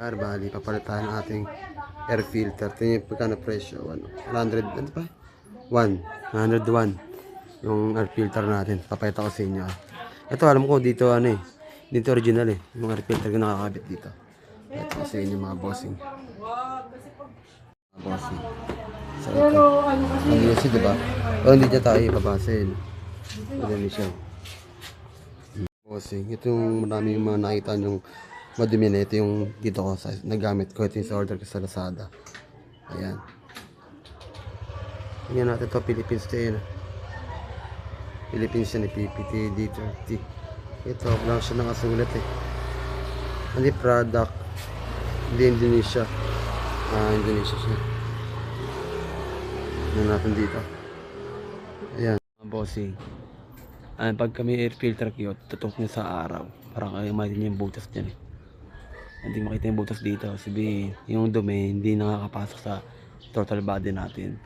Kar, bali, papalitan ang ating air filter. Ito yung pagkano presyo. Ano, 100, ano pa? 1. 101. Yung air filter natin. Papayata ko sa inyo. ah. Ito, alam ko, dito ano eh. Dito original eh. Yung air filter ko nakakabit dito. Ito ko sa inyo mga bossing. Mga bossing. So, ito. Ang UC, di ba? Pero hindi niya tayo ipabasin. Madali siya. Bossing. Ito yung marami yung mga nakita yung madumi na. Ito yung dito ko sa nagamit ko. Ito yung order ko sa Lazada. Ayan. Tingnan natin to Philippines to yun. ah. Philippines yan, PPT D30. Ito, lang siya nakasulat eh. Hindi product. Hindi Indonesia. Ah, Indonesia siya. Tingnan natin dito. Ayan. Bossing. Ah, pag kami air filter kayo, tutok niya sa araw. Parang kayo makita niyo yung butas dyan eh. Hindi makita yung butas dito. Sabihin, yung dumi hindi nakakapasok sa total body natin.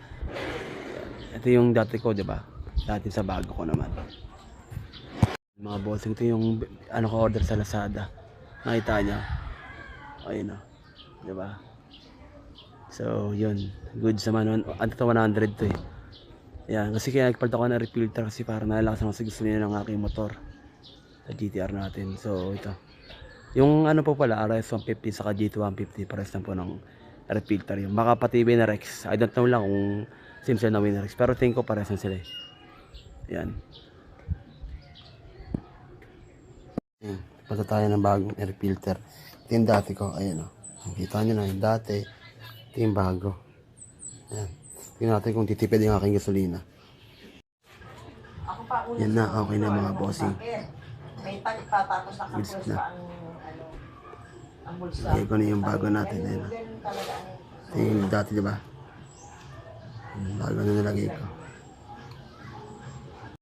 Ito yung dati ko, di ba? Dati sa bago ko naman. Mga bossing, ito yung ano ko order sa Lazada. Nakita niya. Ayun na. Di ba? So, yun. Good sa man. Ano to 100 to eh. Yan, kasi kaya nagpalit ako ng refilter kasi para nalalakas ang niya ng aking motor sa GTR natin. So, ito. Yung ano po pala, RS150 saka GT150, pares lang po ng refilter yung Baka pati Winerex. I don't know lang kung same sila na Winerex. Pero tingin ko pares lang sila eh. Yan. Yan. Punta tayo ng bagong air filter. Ito yung dati ko. Ayan o. Nakita nyo na yung dati. Ito yung bago. Ayan. Tingnan natin kung titipid yung aking gasolina. Yan na, okay na mga bossing. May tag pa tapos Goods nakapulsa na. ano ang Lagay ko na yung bago natin. Ayan Ito yung dati, di ba? Bago na nilagay ko.